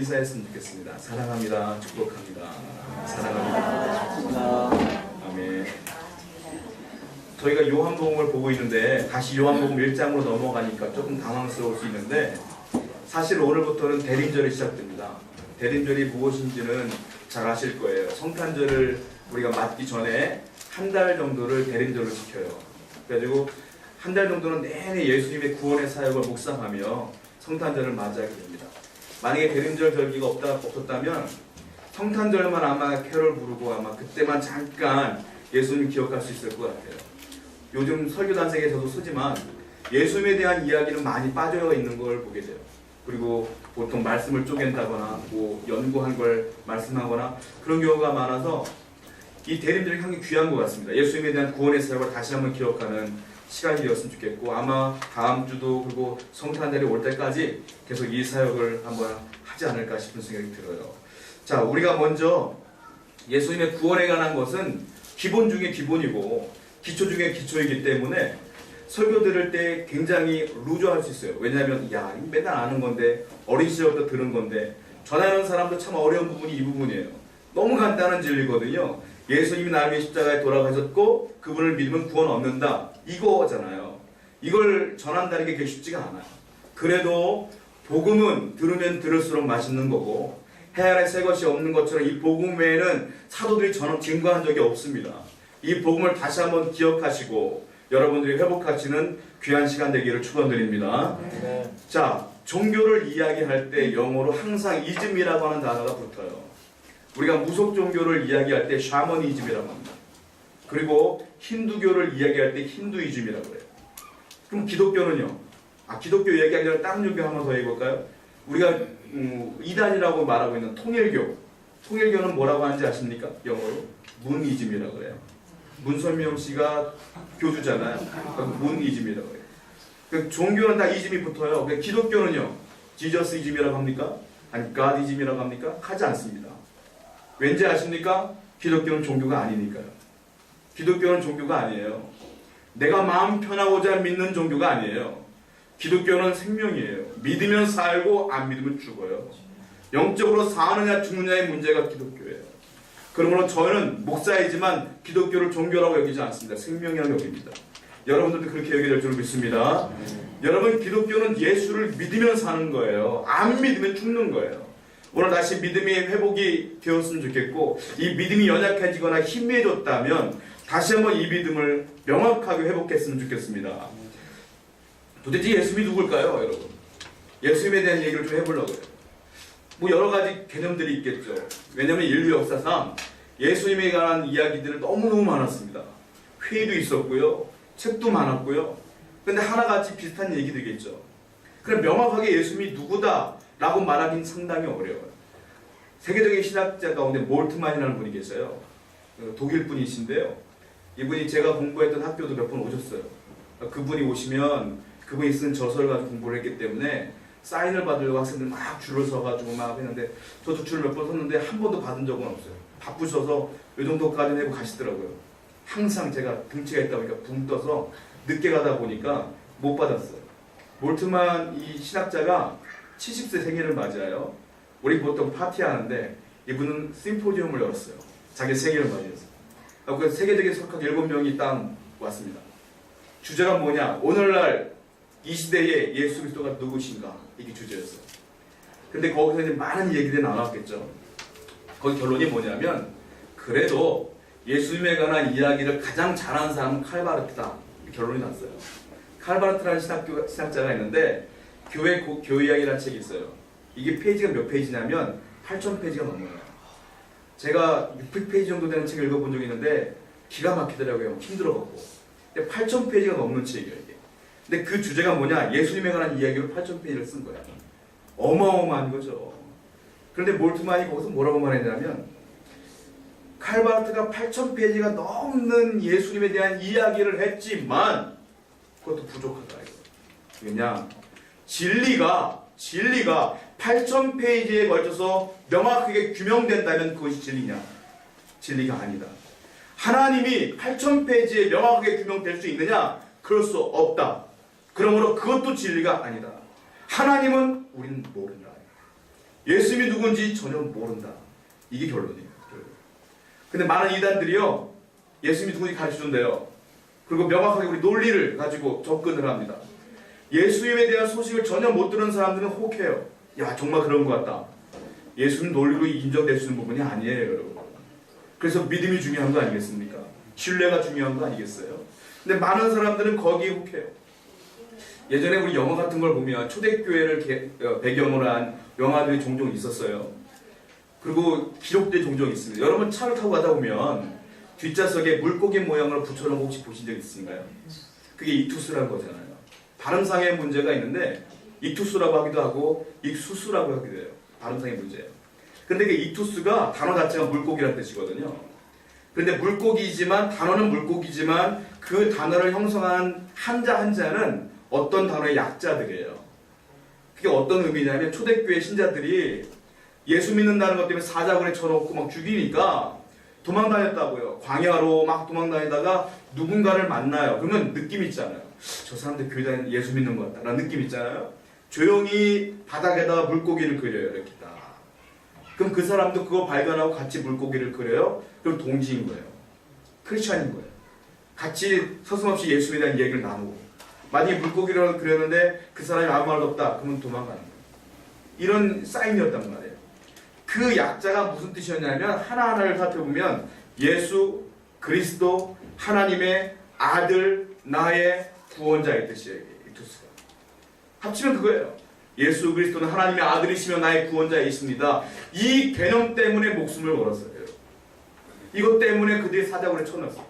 인사했으면 좋겠습니다. 사랑합니다. 축복합니다. 사랑합니다. 아멘. 저희가 요한복음을 보고 있는데 다시 요한복음 1장으로 넘어가니까 조금 당황스러울 수 있는데 사실 오늘부터는 대림절이 시작됩니다. 대림절이 무엇인지는 잘 아실 거예요. 성탄절을 우리가 맞기 전에 한 달 정도를 대림절을 지켜요. 그래가지고 한 달 정도는 내내 예수님의 구원의 사역을 묵상하며 성탄절을 맞이하게 됩니다. 만약에 대림절 절기가 없다, 없었다면 성탄절만 아마 캐롤 부르고 아마 그때만 잠깐 예수님 기억할 수 있을 것 같아요. 요즘 설교단생에 저도 쓰지만 예수님에 대한 이야기는 많이 빠져 있는 걸 보게 돼요. 그리고 보통 말씀을 쪼갠다거나 뭐 연구한 걸 말씀하거나 그런 경우가 많아서 이 대림절이 상당히 귀한 것 같습니다. 예수님에 대한 구원의 사역을 다시 한번 기억하는 시간이 되었으면 좋겠고 아마 다음 주도 그리고 성탄절이 올 때까지 계속 이 사역을 한번 하지 않을까 싶은 생각이 들어요. 자, 우리가 먼저 예수님의 구원에 관한 것은 기본 중에 기본이고 기초 중에 기초이기 때문에 설교 들을 때 굉장히 루저할 수 있어요. 왜냐하면 야, 이거 맨날 아는 건데 어린 시절부터 들은 건데 전하는 사람도 참 어려운 부분이 이 부분이에요. 너무 간단한 진리거든요. 예수님이 나를 위해 십자가에 돌아가셨고 그분을 믿으면 구원 얻는다. 이거잖아요. 이걸 전한다는 게 쉽지가 않아요. 그래도 복음은 들으면 들을수록 맛있는 거고 해 아래 새 것이 없는 것처럼 이 복음 외에는 사도들이 전혀 증거한 적이 없습니다. 이 복음을 다시 한번 기억하시고 여러분들이 회복하시는 귀한 시간 되기를 축원드립니다. 자, 종교를 이야기할 때 영어로 항상 이즘이라고 하는 단어가 붙어요. 우리가 무속 종교를 이야기할 때 샤머니즘이라고 합니다. 그리고 힌두교를 이야기할 때 힌두이즘이라고 해요. 그럼 기독교는요? 아, 기독교 이야기하기 전에 종교 한번 더 해볼까요? 우리가 음, 이단이라고 말하고 있는 통일교. 통일교는 뭐라고 하는지 아십니까? 영어로 문이즘이라고 해요. 문선명 씨가 교주잖아요. 그러니까 문이즘이라고 해요. 그 종교는 다 이즘이 붙어요. 그 기독교는요? 지저스 이즘이라고 합니까? 아니 가디즘이라고 합니까? 하지 않습니다. 왠지 아십니까? 기독교는 종교가 아니니까요. 기독교는 종교가 아니에요. 내가 마음 편하고자 믿는 종교가 아니에요. 기독교는 생명이에요. 믿으면 살고 안 믿으면 죽어요. 영적으로 사느냐 죽느냐의 문제가 기독교예요. 그러므로 저는 목사이지만 기독교를 종교라고 여기지 않습니다. 생명이라고 여깁니다. 여러분들도 그렇게 여겨야 될줄 믿습니다. 여러분 기독교는 예수를 믿으면 사는 거예요. 안 믿으면 죽는 거예요. 오늘 다시 믿음이 회복이 되었으면 좋겠고 이 믿음이 연약해지거나 희미해졌다면 다시 한번 이 믿음을 명확하게 회복했으면 좋겠습니다. 도대체 예수님이 누굴까요, 여러분? 예수님에 대한 얘기를 좀 해보려고요. 뭐 여러 가지 개념들이 있겠죠. 왜냐하면 인류 역사상 예수님에 관한 이야기들은 너무너무 많았습니다. 회의도 있었고요. 책도 많았고요. 근데 하나같이 비슷한 얘기들이겠죠. 그럼 명확하게 예수님이 누구다 라고 말하기는 상당히 어려워요. 세계적인 신학자 가운데 몰트만이라는 분이 계세요. 어, 독일 분이신데요. 이분이 제가 공부했던 학교도 몇 번 오셨어요. 그분이 오시면 그분이 쓴 저서를 가지고 공부를 했기 때문에 사인을 받으려고 학생들 막 줄을 서가지고 막 했는데 저도 줄을 몇번 섰는데 한 번도 받은 적은 없어요. 바쁘셔서 이 정도까지 내고 가시더라고요. 항상 제가 등치가 있다 보니까 붕 떠서 늦게 가다 보니까 못 받았어요. 몰트만 이 신학자가 70세 생일을 맞이해요. 우리 보통 파티하는데 이분은 심포지움을 열었어요. 자기 생일을 맞이해서. 그 세계적인 석학 7명이 딱 왔습니다. 주제가 뭐냐? 오늘날 이 시대에 예수 그리스도가 누구신가? 이게 주제였어요. 근데 거기서 이제 많은 얘기들이 나왔겠죠. 거기 결론이 뭐냐면 그래도 예수님에 관한 이야기를 가장 잘하는 사람은 칼바르트다. 결론이 났어요. 칼바르트라는 신학교, 신학자가 있는데 교회 고, 교회 이야기라는 책이 있어요. 이게 페이지가 몇 페이지냐면 8,000페이지가 넘어요. 제가 600페이지 정도 되는 책을 읽어본 적이 있는데 기가 막히더라고요. 힘들어갖고. 근데 8,000페이지가 넘는 책이에요, 이게. 근데 그 주제가 뭐냐? 예수님에 관한 이야기로 8,000페이지를 쓴 거야. 어마어마한 거죠. 그런데 몰트만이 거기서 뭐라고 말했냐면 칼바르트가 8,000페이지가 넘는 예수님에 대한 이야기를 했지만 그것도 부족하다 이거. 왜냐? 진리가 진리가 8,000페이지에 걸쳐서 명확하게 규명된다면 그것이 진리냐? 진리가 아니다. 하나님이 8,000페이지에 명확하게 규명될 수 있느냐? 그럴 수 없다. 그러므로 그것도 진리가 아니다. 하나님은 우리는 모른다. 예수님이 누군지 전혀 모른다. 이게 결론이에요. 결론. 근데 많은 이단들이요. 예수님이 누군지 가르쳐 준대요. 그리고 명확하게 우리 논리를 가지고 접근을 합니다. 예수님에 대한 소식을 전혀 못 들은 사람들은 혹해요. 야 정말 그런 것 같다. 예수님 논리로 인정될 수 있는 부분이 아니에요, 여러분. 그래서 믿음이 중요한 거 아니겠습니까? 신뢰가 중요한 거 아니겠어요? 근데 많은 사람들은 거기에 혹해요. 예전에 우리 영화 같은 걸 보면 초대교회를 개- 어, 배경으로 한 영화들이 종종 있었어요. 그리고 기록된 종종 있습니다. 여러분 차를 타고 가다 보면 뒷좌석에 물고기 모양으로 붙여놓은 거 혹시 보신 적 있으신가요? 그게 이투스라는 거잖아요. 발음상의 문제가 있는데 이투스라고 하기도 하고 익수수라고 하기도 해요. 발음상의 문제예요. 근데 그 이투스가 단어 자체가 물고기라는 뜻이거든요. 그런데 물고기이지만 단어는 물고기지만 그 단어를 형성한 한자 한자는 어떤 단어의 약자들이에요. 그게 어떤 의미냐면 초대교회 신자들이 예수 믿는다는 것 때문에 사자굴에 쳐놓고 막 죽이니까 도망다녔다고요. 광야로 막 도망다니다가 누군가를 만나요. 그러면 느낌 있잖아요. 저 사람들 교회 다니는 예수 믿는 것 같다. 라는 느낌 있잖아요. 조용히 바닥에다가 물고기를 그려요. 이렇게 딱. 그럼 그 사람도 그거 발견하고 같이 물고기를 그려요. 그럼 동지인 거예요. 크리스찬인 거예요. 같이 서슴없이 예수에 대한 얘기를 나누고 만약에 물고기를 그렸는데 그 사람이 아무 말도 없다. 그러면 도망가는 거예요. 이런 사인이었단 말이에요. 그 약자가 무슨 뜻이었냐면 하나하나를 살펴보면 예수 그리스도 하나님의 아들 나의 구원자의 뜻이에요. 이 투스가. 합치면 그거예요. 예수 그리스도는 하나님의 아들이시며 나의 구원자이십니다. 이 개념 때문에 목숨을 걸었어요. 이것 때문에 그들이 사자굴에 쳐넣었어요.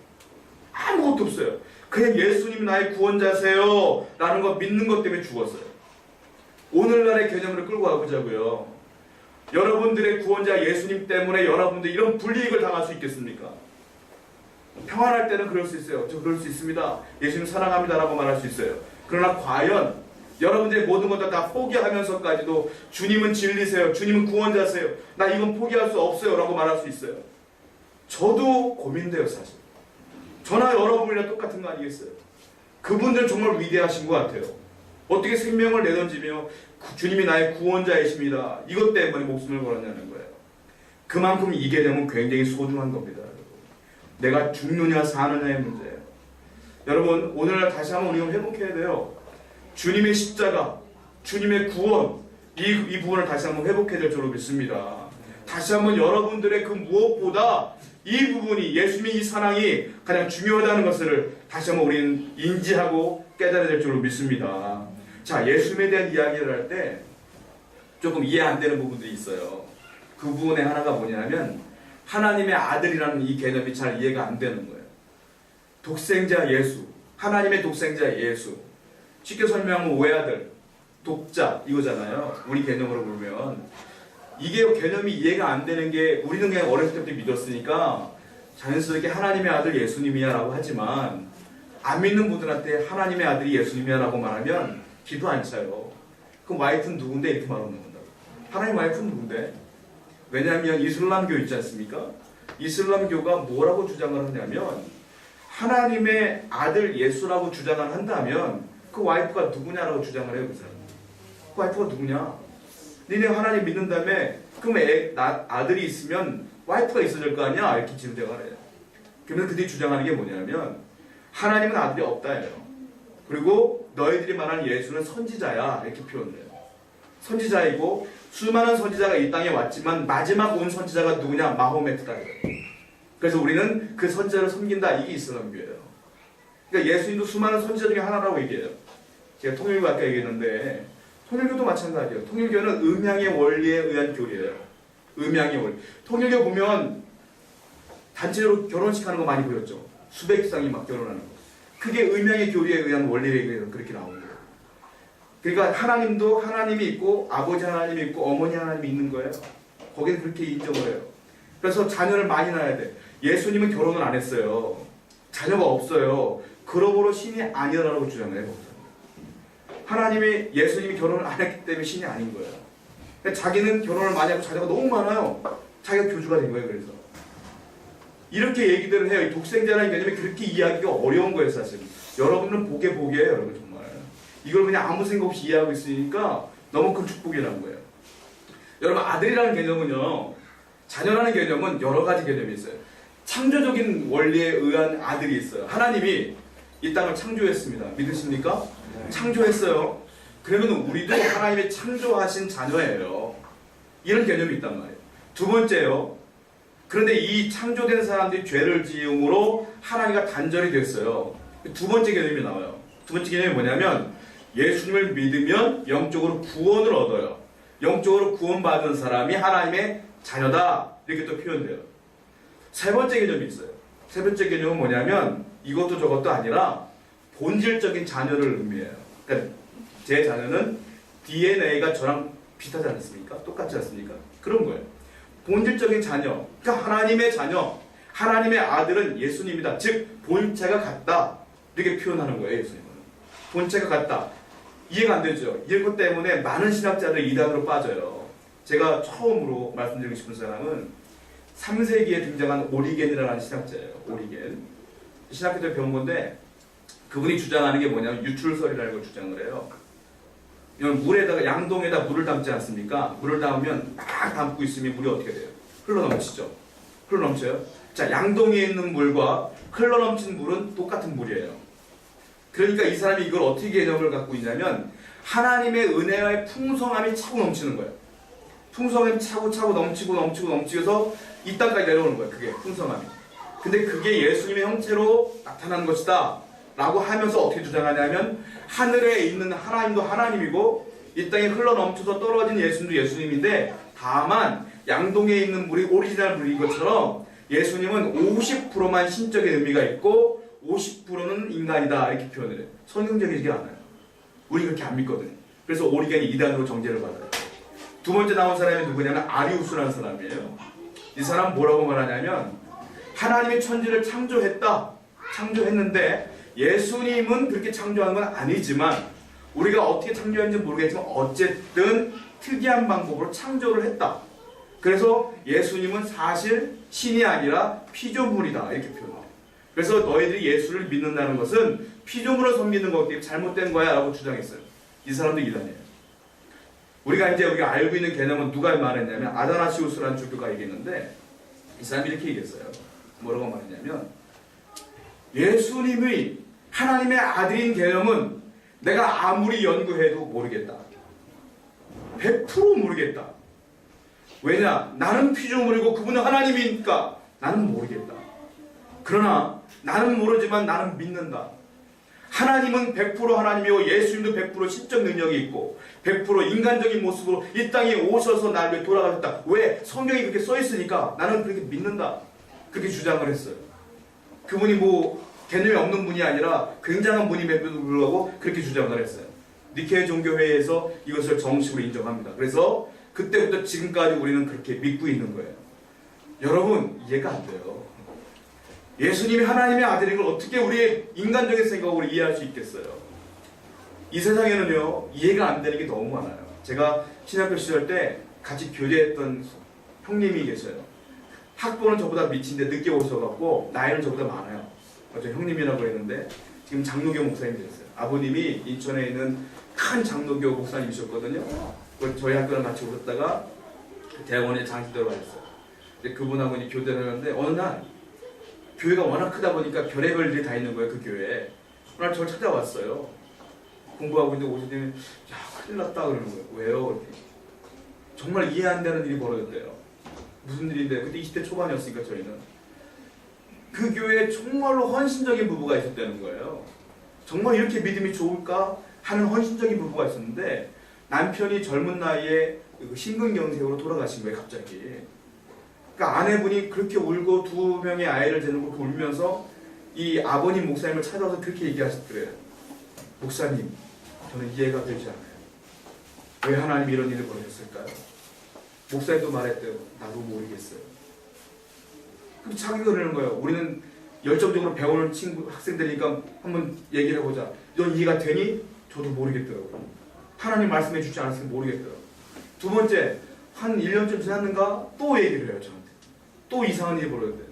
아무것도 없어요. 그냥 예수님 나의 구원자세요. 라는 거 믿는 것 때문에 죽었어요. 오늘날의 개념으로 끌고 가보자고요. 여러분들의 구원자 예수님 때문에 여러분들 이런 불이익을 당할 수 있겠습니까? 평안할 때는 그럴 수 있어요. 저 그럴 수 있습니다. 예수님 사랑합니다라고 말할 수 있어요. 그러나 과연 여러분들의 모든 것들 다 포기하면서까지도 주님은 진리세요. 주님은 구원자세요. 나 이건 포기할 수 없어요 라고 말할 수 있어요. 저도 고민돼요, 사실. 저나 여러분이랑 똑같은 거 아니겠어요? 그분들은 정말 위대하신 것 같아요. 어떻게 생명을 내던지며 구- 주님이 나의 구원자이십니다. 이것 때문에 목숨을 걸었냐는 거예요. 그만큼 이 개념은 굉장히 소중한 겁니다. 여러분. 내가 죽느냐 사느냐의 문제예요. 여러분 오늘 다시 한번 우리가 회복해야 돼요. 주님의 십자가, 주님의 구원 이, 이 부분을 다시 한번 회복해야 될 줄로 믿습니다. 다시 한번 여러분들의 그 무엇보다 이 부분이 예수님의 이 사랑이 가장 중요하다는 것을 다시 한번 우리는 인지하고 깨달아야 될 줄로 믿습니다. 자, 예수님에 대한 이야기를 할 때 조금 이해 안 되는 부분들이 있어요. 그 부분의 하나가 뭐냐면 하나님의 아들이라는 이 개념이 잘 이해가 안 되는 거예요. 독생자 예수, 하나님의 독생자 예수. 쉽게 설명하면 외아들, 독자 이거잖아요. 우리 개념으로 보면 이게 개념이 이해가 안 되는 게 우리는 그냥 어렸을 때부터 믿었으니까 자연스럽게 하나님의 아들 예수님이야라고 하지만 안 믿는 분들한테 하나님의 아들이 예수님이야라고 말하면 기도 안 차요. 그럼 와이프는 누군데 이렇게 말하는 건다고. 하나님 와이프는 누군데? 왜냐하면 이슬람교 있지 않습니까? 이슬람교가 뭐라고 주장을 하냐면 하나님의 아들 예수라고 주장을 한다면 그 와이프가 누구냐라고 주장을 해요 그 사람. 그 와이프가 누구냐? 니네 하나님 믿는 다음에 그럼 애, 나, 아들이 있으면 와이프가 있어야 될 거 아니야? 이렇게 질문을 해요. 그러면 그들이 주장하는 게 뭐냐면 하나님은 아들이 없다예요. 그리고 너희들이 말하는 예수는 선지자야 이렇게 표현돼요. 선지자이고 수많은 선지자가 이 땅에 왔지만 마지막 온 선지자가 누구냐? 마호메트다. 그래서 우리는 그 선지자를 섬긴다. 이게 이슬람교예요. 그러니까 예수님도 수많은 선지자 중에 하나라고 얘기해요. 제가 통일교 아까 얘기했는데 통일교도 마찬가지예요. 통일교는 음양의 원리에 의한 교리예요. 음양의 원리. 통일교 보면 단체로 결혼식 하는 거 많이 보였죠. 수백 쌍이 막 결혼하는 거. 그게 음양의 교리에 의한 원리에 그렇게 나온 거예요. 그러니까 하나님도 하나님이 있고 아버지 하나님이 있고 어머니 하나님이 있는 거예요. 거기는 그렇게 인정을 해요. 그래서 자녀를 많이 낳아야 돼. 예수님은 결혼을 안 했어요. 자녀가 없어요. 그러므로 신이 아니라고 주장을 해요. 하나님이 예수님이 결혼을 안 했기 때문에 신이 아닌 거예요. 자기는 결혼을 많이 하고 자녀가 너무 많아요. 자기가 교주가 된 거예요. 그래서 이렇게 얘기들을 해요. 이 독생자라는 개념이 그렇게 이해하기가 어려운 거예요, 사실. 여러분은 보게 보게 여러분 정말. 이걸 그냥 아무 생각 없이 이해하고 있으니까 너무 큰 축복이라는 거예요. 여러분 아들이라는 개념은요. 자녀라는 개념은 여러 가지 개념이 있어요. 창조적인 원리에 의한 아들이 있어요. 하나님이 이 땅을 창조했습니다. 믿으십니까? 창조했어요. 그러면 우리도 하나님의 창조하신 자녀예요. 이런 개념이 있단 말이에요. 두 번째요. 그런데 이 창조된 사람들이 죄를 지음으로 하나님과 단절이 됐어요. 두 번째 개념이 나와요. 두 번째 개념이 뭐냐면 예수님을 믿으면 영적으로 구원을 얻어요. 영적으로 구원받은 사람이 하나님의 자녀다. 이렇게 또 표현돼요. 세 번째 개념이 있어요. 세 번째 개념은 뭐냐면 이것도 저것도 아니라 본질적인 자녀를 의미해요. 그러니까 제 자녀는 DNA가 저랑 비슷하지 않습니까? 똑같지 않습니까? 그런 거예요. 본질적인 자녀, 그러니까 하나님의 자녀, 하나님의 아들은 예수님이다. 즉 본체가 같다. 이렇게 표현하는 거예요, 예수님은. 본체가 같다. 이해가 안 되죠. 이것 때문에 많은 신학자들 이단으로 빠져요. 제가 처음으로 말씀드리고 싶은 사람은 3세기에 등장한 오리겐이라는 신학자예요. 오리겐. 신학교들 배운 건데 그분이 주장하는 게 뭐냐면 유출설이라는 걸 주장을 해요. 이건 물에다가 양동에다 물을 담지 않습니까? 물을 담으면 막 담고 있으면 물이 어떻게 돼요? 흘러 넘치죠. 흘러 넘쳐요. 자, 양동이에 있는 물과 흘러 넘친 물은 똑같은 물이에요. 그러니까 이 사람이 이걸 어떻게 개념을 갖고 있냐면 하나님의 은혜와의 풍성함이 차고 넘치는 거예요. 풍성함이 차고 차고 넘치고 넘치고 넘치면서 이 땅까지 내려오는 거예요. 그게 풍성함이. 근데 그게 예수님의 형체로 나타난 것이다. 라고 하면서 어떻게 주장하냐면 하늘에 있는 하나님도 하나님이고 이 땅에 흘러 넘쳐서 떨어진 예수님도 예수님인데 다만 양동에 있는 물이 오리지널 물인 것처럼 예수님은 50%만 신적인 의미가 있고 50%는 인간이다 이렇게 표현을 해요. 성경적이지 않아요. 우리 그렇게 안 믿거든요. 그래서 오리겐이 이단으로 정죄를 받아요. 두 번째 나온 사람이 누구냐면 아리우스라는 사람이에요. 이 사람 뭐라고 말하냐면 하나님의 천지를 창조했다. 창조했는데 예수님은 그렇게 창조한 건 아니지만 우리가 어떻게 창조했는지 모르겠지만 어쨌든 특이한 방법으로 창조를 했다. 그래서 예수님은 사실 신이 아니라 피조물이다. 이렇게 표현해요. 그래서 너희들이 예수를 믿는다는 것은 피조물을 섬기는 거기 때문에 잘못된 거야 라고 주장했어요. 이 사람도 이단이에요. 우리가 이제 우리가 알고 있는 개념은 누가 말했냐면 아다나시우스라는 주교가 얘기했는데 이 사람이 이렇게 얘기했어요. 뭐라고 말했냐면 예수님의 하나님의 아들인 개념은 내가 아무리 연구해도 모르겠다. 100% 모르겠다. 왜냐? 나는 피조물이고 그분은 하나님이니까 나는 모르겠다. 그러나 나는 모르지만 나는 믿는다. 하나님은 100% 하나님이고 예수님도 100% 신적 능력이 있고 100% 인간적인 모습으로 이 땅에 오셔서 나를 위해 돌아가셨다. 왜? 성경이 그렇게 써 있으니까 나는 그렇게 믿는다. 그렇게 주장을 했어요. 그분이 뭐 개념이 없는 분이 아니라 굉장한 분임에도 불구하고 그렇게 주장을 했어요. 니케 종교회에서 이것을 정식으로 인정합니다. 그래서 그때부터 지금까지 우리는 그렇게 믿고 있는 거예요. 여러분 이해가 안 돼요. 예수님이 하나님의 아들인 걸 어떻게 우리의 인간적인 생각으로 이해할 수 있겠어요? 이 세상에는요 이해가 안 되는 게 너무 많아요. 제가 신학교 시절 때 같이 교제했던 형님이 계셔요. 학번은 저보다 밑인데 늦게 오셔갖고 나이는 저보다 많아요. 저 형님이라고 했는데 지금 장로교 목사님 되셨어요. 아버님이 인천에 있는 큰 장로교 목사님이셨거든요. 그 저희 학교를 같이 오셨다가 대학원에 장시대로 가셨어요. 근데 그분하고 이제 교대를 하는데 어느 날 교회가 워낙 크다 보니까 별의별 일이 다 있는 거예요 그 교회에. 그날 저를 찾아왔어요. 공부하고 있는데 오시더니 야 큰일 났다 그러는 거예요. 왜요? 정말 이해 안 되는 일이 벌어졌대요. 무슨 일인데 그때 20대 초반이었으니까 저희는 그 교회에 정말로 헌신적인 부부가 있었다는 거예요. 정말 이렇게 믿음이 좋을까 하는 헌신적인 부부가 있었는데 남편이 젊은 나이에 그 심근경색으로 돌아가신 거예요 갑자기. 그러니까 아내분이 그렇게 울고 두 명의 아이를 데리고 울면서 이 아버님 목사님을 찾아와서 그렇게 얘기하셨더래요. 목사님, 저는 이해가 되지 않아요. 왜 하나님이 이런 일을 벌였을까요? 목사님도 말했대요. 나도 모르겠어요. 그럼 자기가 그러는 거예요. 우리는 열정적으로 배우는 친구, 학생들이니까 한번 얘기를 해보자. 넌 이해가 되니? 저도 모르겠더라고요. 하나님 말씀해 주지 않았으면 모르겠더라고요. 두 번째, 한 1년쯤 지났는가 또 얘기를 해요, 저한테. 또 이상한 일이 벌어졌대요.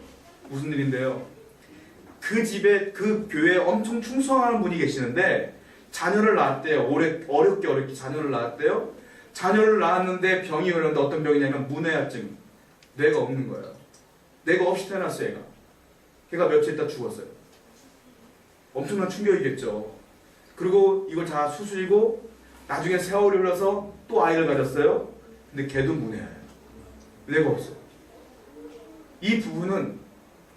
무슨 일인데요? 그 집에, 그 교회에 엄청 충성하는 분이 계시는데 자녀를 낳았대요. 어렵게 어렵게 자녀를 낳았대요. 자녀를 낳았는데 병이 걸렸는데 어떤 병이냐면 문해합증. 뇌가 없는 거예요. 뇌가 없이 태어났어 얘가. 걔가 며칠 있다 죽었어요. 엄청난 충격이겠죠. 그리고 이걸 다 수술이고 나중에 세월이 흘러서 또 아이를 가졌어요. 근데 걔도 문해예요. 뇌가 없어요. 이 부분은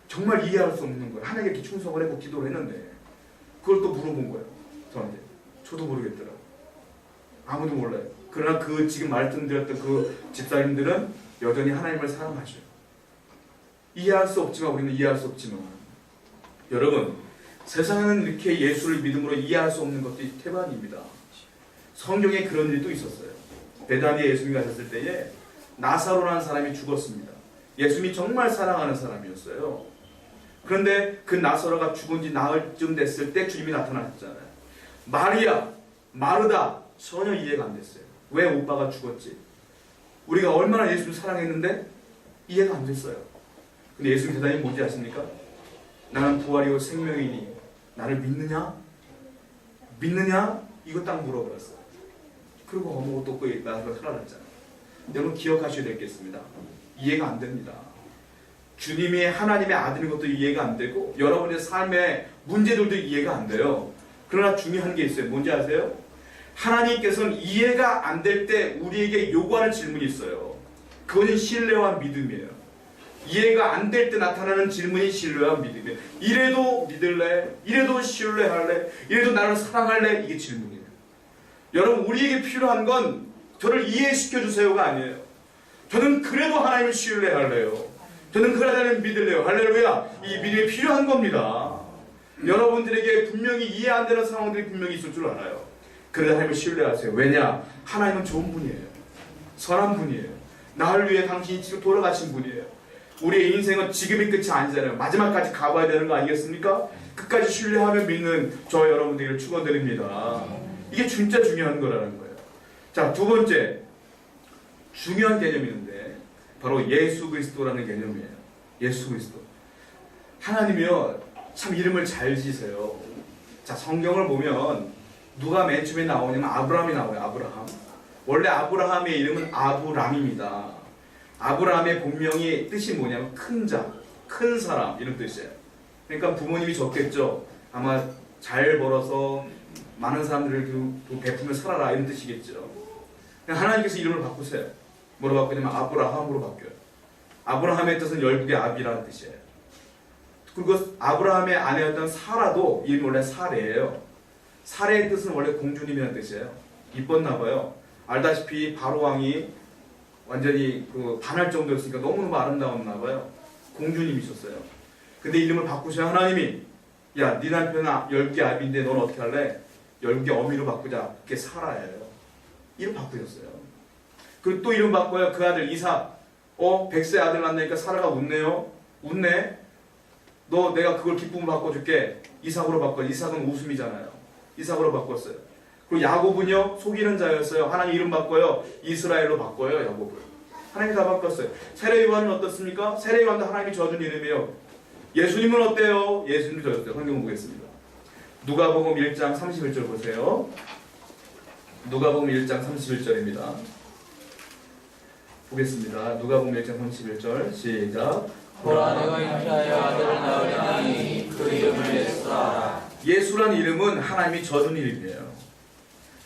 정말 이해할 수 없는 거예요. 하나님께 충성을 했고 기도를 했는데 그걸 또 물어본 거예요. 저한테. 저도 모르겠더라고. 아무도 몰라요. 그러나 그 지금 말씀드렸던 그 집사님들은 여전히 하나님을 사랑하죠. 이해할 수 없지만 우리는 이해할 수 없지만 여러분 세상에는 이렇게 예수를 믿음으로 이해할 수 없는 것들이 태반입니다. 성경에 그런 일도 있었어요. 베다니에 예수님이 가셨을 때에 나사로라는 사람이 죽었습니다. 예수님이 정말 사랑하는 사람이었어요. 그런데 그 나사로가 죽은 지 나흘 쯤 됐을 때 주님이 나타나셨잖아요. 마리아, 마르다 전혀 이해가 안 됐어요. 왜 오빠가 죽었지? 우리가 얼마나 예수를 사랑했는데 이해가 안 됐어요. 근데 예수님 대답이 뭔지 아십니까? 나는 부활이고 생명이니 나를 믿느냐? 믿느냐? 이거 딱 물어버렸어요. 그리고 아무것도 없고 나서 살아났잖아요. 여러분 기억하셔야 되겠습니다. 이해가 안 됩니다. 주님이 하나님의 아들인 것도 이해가 안 되고 여러분의 삶의 문제들도 이해가 안 돼요. 그러나 중요한 게 있어요. 뭔지 아세요? 하나님께서는 이해가 안 될 때 우리에게 요구하는 질문이 있어요. 그것은 신뢰와 믿음이에요. 이해가 안 될 때 나타나는 질문이 신뢰와 믿음이에요. 이래도 믿을래? 이래도 신뢰할래? 이래도 나를 사랑할래? 이게 질문이에요. 여러분 우리에게 필요한 건 저를 이해시켜 주세요가 아니에요. 저는 그래도 하나님을 신뢰할래요. 저는 하나님을 믿을래요. 할렐루야. 이 믿음이 필요한 겁니다. 여러분들에게 분명히 이해 안 되는 상황들이 분명히 있을 줄 알아요. 그래도 하나님을 신뢰하세요. 왜냐? 하나님은 좋은 분이에요. 선한 분이에요. 나를 위해 당신이 지금 돌아가신 분이에요. 우리의 인생은 지금이 끝이 아니잖아요. 마지막까지 가봐야 되는 거 아니겠습니까? 끝까지 신뢰하며 믿는 저 여러분들을 축원드립니다. 이게 진짜 중요한 거라는 거예요. 자, 두 번째 중요한 개념이 있는데 바로 예수 그리스도라는 개념이에요. 예수 그리스도. 하나님이요 참 이름을 잘 지세요. 자, 성경을 보면 누가 맨 처음에 나오냐면 아브라함이 나와요. 아브라함. 원래 아브라함의 이름은 아브람입니다. 아브라함의 본명이 뜻이 뭐냐면 큰 자, 큰 사람 이런 뜻이에요. 그러니까 부모님이 좋겠죠. 아마 잘 벌어서 많은 사람들을 그 베풀며 살아라 이런 뜻이겠죠. 하나님께서 이름을 바꾸세요. 뭐로 바꾸냐면 아브라함으로 바뀌어요. 아브라함의 뜻은 열국의 아비라는 뜻이에요. 그리고 아브라함의 아내였던 사라도 이름이 원래 사레예요. 사레의 뜻은 원래 공주님이라는 뜻이에요. 이뻤나 봐요. 알다시피 바로 왕이 완전히 그 반할 정도였으니까 너무너무 아름다웠나 봐요. 공주님이셨어요. 근데 이름을 바꾸셔 하나님이 야, 네 남편은 열개 아비인데 넌 어떻게 할래? 열개 어미로 바꾸자. 그게 사라예요. 이름 바꾸셨어요. 그리고 또 이름 바꿔요. 그 아들 이삭. 어, 백세 아들 낳으니까 사라가 웃네요. 웃네. 너 내가 그걸 기쁨을 바꿔줄게. 이삭으로 바꿔. 이삭은 웃음이잖아요. 이삭으로 바꿨어요. 그리고 야곱은요 속이는 자였어요. 하나님 이름 바꿔요. 이스라엘로 바꿔요. 야곱을. 하나님이 다 바꿨어요. 세례 요한은 어떻습니까? 세례 요한도 하나님이 져준 이름이에요. 예수님은 어때요? 예수님도 져줬어요. 성경 보겠습니다. 누가복음 1장 31절 보세요. 누가복음 1장 31절입니다. 보겠습니다. 누가복음 1장 31절 시작. 보라 내가 인자의 아들을 낳으리니 그 이름을 예수라 예수란 이름은 하나님이 져준 이름이에요.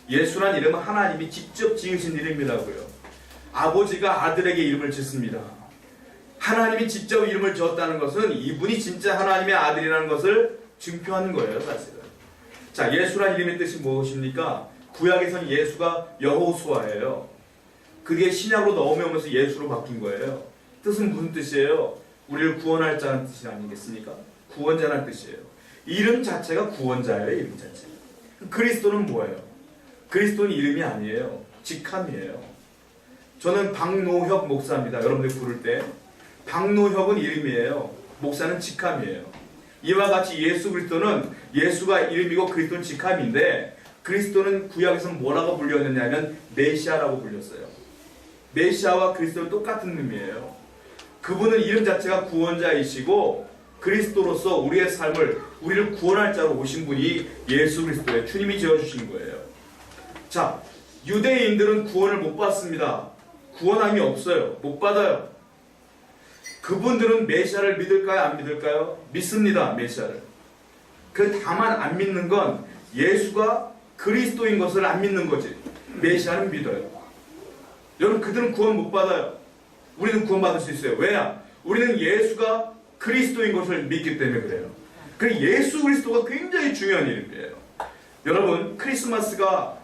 예수란 이름은 하나님이 직접 지으신 이름이라고요. 아버지가 아들에게 이름을 짓습니다. 하나님이 직접 이름을 지었다는 것은 이분이 진짜 하나님의 아들이라는 것을 증표하는 거예요, 사실은. 자, 예수란 이름의 뜻이 무엇입니까? 구약에서는 예수가 여호수아예요. 그게 신약으로 넘어오면서 예수로 바뀐 거예요. 뜻은 무슨 뜻이에요? 우리를 구원할 자는 뜻이 아니겠습니까? 구원자라는 뜻이에요. 이름 자체가 구원자예요, 이름 자체. 그리스도는 뭐예요? 그리스도는 이름이 아니에요. 직함이에요. 저는 박노혁 목사입니다. 여러분들 부를 때. 박노혁은 이름이에요. 목사는 직함이에요. 이와 같이 예수 그리스도는 예수가 이름이고 그리스도는 직함인데 그리스도는 구약에서는 뭐라고 불렸느냐면 메시아라고 불렸어요. 메시아와 그리스도는 똑같은 의미예요. 그분은 이름 자체가 구원자이시고 그리스도로서 우리의 삶을 우리를 구원할 자로 오신 분이 예수 그리스도예요. 주님이 지어 주신 거예요. 자, 유대인들은 구원을 못 받습니다. 구원함이 없어요. 못 받아요. 그분들은 메시아를 믿을까요? 안 믿을까요? 믿습니다. 메시아를. 그 다만 안 믿는 건 예수가 그리스도인 것을 안 믿는 거지. 메시아는 믿어요. 여러분 그들은 구원 못 받아요. 우리는 구원 받을 수 있어요. 왜야? 우리는 예수가 그리스도인 것을 믿기 때문에 그래요. 그 예수 그리스도가 굉장히 중요한 일이에요. 여러분 크리스마스가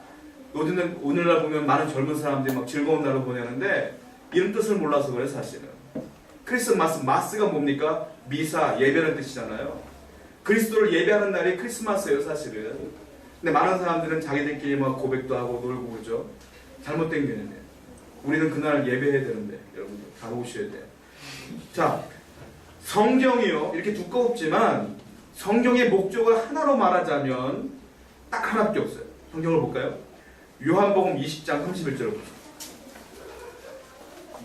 요즘은 오늘날 보면 많은 젊은 사람들이 막 즐거운 날을 보내는데 이런 뜻을 몰라서 그래 사실은. 크리스마스 마스가 뭡니까? 미사 예배라는 뜻이잖아요. 그리스도를 예배하는 날이 크리스마스예요 사실은. 근데 많은 사람들은 자기들끼리 막 고백도 하고 놀고 그러죠. 잘못된 개념이에요. 우리는 그날 예배해야 되는데 여러분들 다 오셔야 돼요. 자 성경이요 이렇게 두껍지만 성경의 목적을 하나로 말하자면 딱 하나밖에 없어요. 성경을 볼까요? 요한복음 20장 31절을 보세요.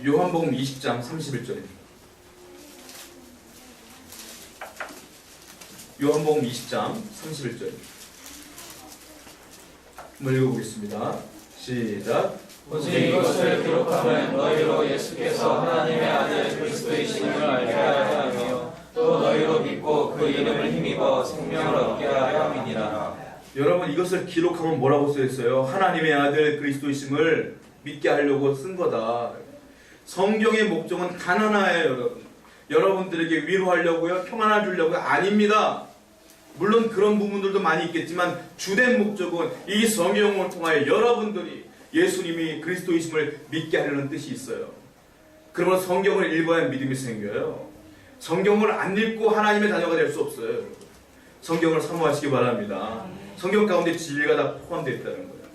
요한복음 20장 31절입니다. 요한복음 20장 31절입니다. 한번 읽어보겠습니다. 시작. 오직 이것을 기록하면 너희로 예수께서 하나님의 아들 그리스도이심을 알게 하려 하며 또 너희로 믿고 그 이름을 힘입어 생명을 얻게 하려 함이니라. 여러분 이것을 기록하면 뭐라고 써 있어요? 하나님의 아들 그리스도이심을 믿게 하려고 쓴 거다. 성경의 목적은 단 하나예요, 여러분. 여러분들에게 위로하려고요, 평안을 주려고요, 아닙니다. 물론 그런 부분들도 많이 있겠지만 주된 목적은 이 성경을 통하여 여러분들이 예수님이 그리스도이심을 믿게 하려는 뜻이 있어요. 그러면 성경을 읽어야 믿음이 생겨요. 성경을 안 읽고 하나님의 자녀가 될 수 없어요. 성경을 사모하시기 바랍니다. 성경 가운데 진리가 다 포함되어 있다는 거예요.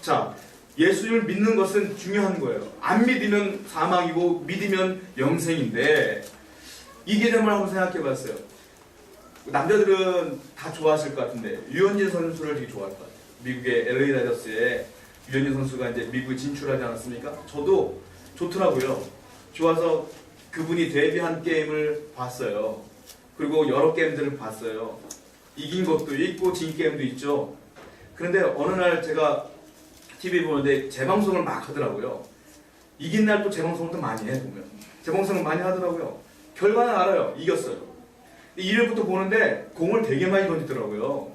자, 예수님을 믿는 것은 중요한 거예요. 안 믿으면 사망이고 믿으면 영생인데 이 개념을 한번 생각해 봤어요. 남자들은 다 좋아하실 것 같은데 유현진 선수를 되게 좋아할 것 같아요. 미국의 LA 다저스에 유현진 선수가 이제 미국에 진출하지 않았습니까? 저도 좋더라고요. 좋아서 그분이 데뷔한 게임을 봤어요. 그리고 여러 게임들을 봤어요. 이긴 것도 있고 진 게임도 있죠. 그런데 어느 날 제가 TV 보는데 재방송을 막 하더라고요. 이긴 날 또 재방송을 또 많이 해 보면 재방송을 많이 하더라고요. 결과는 알아요. 이겼어요. 1회부터 보는데 공을 되게 많이 던지더라고요.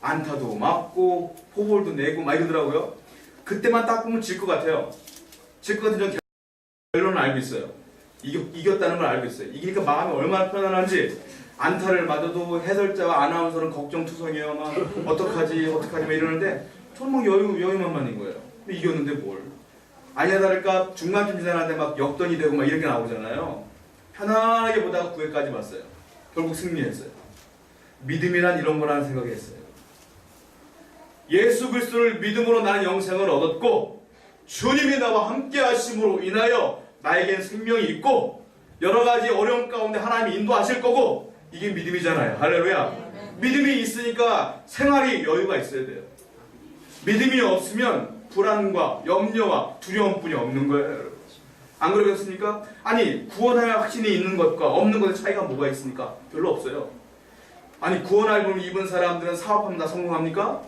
안타도 맞고 포볼도 내고 막 이러더라고요. 그때만 딱 보면 질 것 같아요. 질 것 같은 전 결론을 알고 있어요. 이겼, 이겼 다는 걸 알고 있어요. 이기니까 마음이 얼마나 편안한지 안타를 맞아도 해설자와 아나운서는 걱정투성이에요. 막 어떡하지 어떡하지 막 이러는데 저는 막 여유, 여유만만인 거예요. 근데 이겼는데 뭘. 아니야 다를까 중간쯤 지나는데 막 역전이 되고 막 이런 게 나오잖아요. 편안하게 보다가 9회까지 봤어요. 결국 승리했어요. 믿음이란 이런 거라는 생각을 했어요. 예수 그리스도를 믿음으로 나는 영생을 얻었고 주님이 나와 함께 하심으로 인하여 나에겐 생명이 있고 여러 가지 어려움 가운데 하나님이 인도하실 거고 이게 믿음이잖아요. 할렐루야. 믿음이 있으니까 생활이 여유가 있어야 돼요. 믿음이 없으면 불안과 염려와 두려움뿐이 없는 거예요. 안 그러겠습니까? 아니 구원할 확신이 있는 것과 없는 것의 차이가 뭐가 있습니까? 별로 없어요. 아니 구원함을 입은 사람들은 사업하면 다 성공합니까?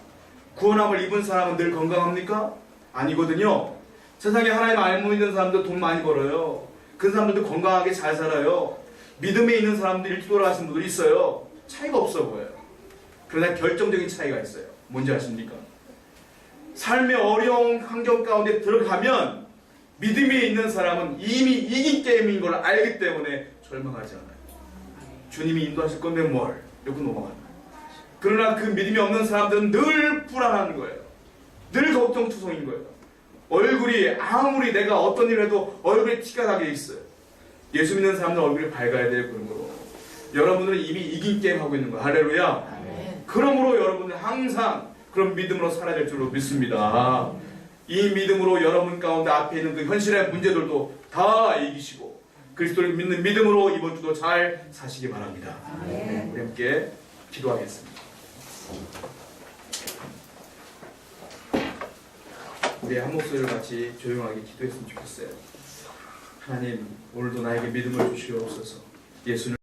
구원함을 입은 사람은 늘 건강합니까? 아니거든요. 세상에 하나님 알고 있는 사람들 돈 많이 벌어요. 그 사람들도 건강하게 잘 살아요. 믿음에 있는 사람들이 일찍 돌아가신 분들이 있어요. 차이가 없어 보여요. 그러나 결정적인 차이가 있어요. 뭔지 아십니까? 삶의 어려운 환경 가운데 들어가면 믿음이 있는 사람은 이미 이긴 게임인 걸 알기 때문에 절망하지 않아요. 주님이 인도하실 건데 뭘? 이러고 넘어간다. 그러나 그 믿음이 없는 사람들은 늘 불안한 거예요. 늘 걱정투성인 거예요. 얼굴이 아무리 내가 어떤 일을 해도 얼굴에 티가 나게 있어요. 예수 믿는 사람들 얼굴이 밝아야 돼요. 그러므로 여러분들은 이미 이긴 게임 하고 있는 거예요. 할렐루야. 그러므로 여러분은 항상 그런 믿음으로 살아야 될 줄로 믿습니다. 이 믿음으로 여러분 가운데 앞에 있는 그 현실의 문제들도 다 이기시고 그리스도를 믿는 믿음으로 이번 주도 잘 사시기 바랍니다. 우리 함께 기도하겠습니다. 우리 한 목소리를 같이 조용하게 기도했으면 좋겠어요. 하나님 오늘도 나에게 믿음을 주시옵소서. 예수는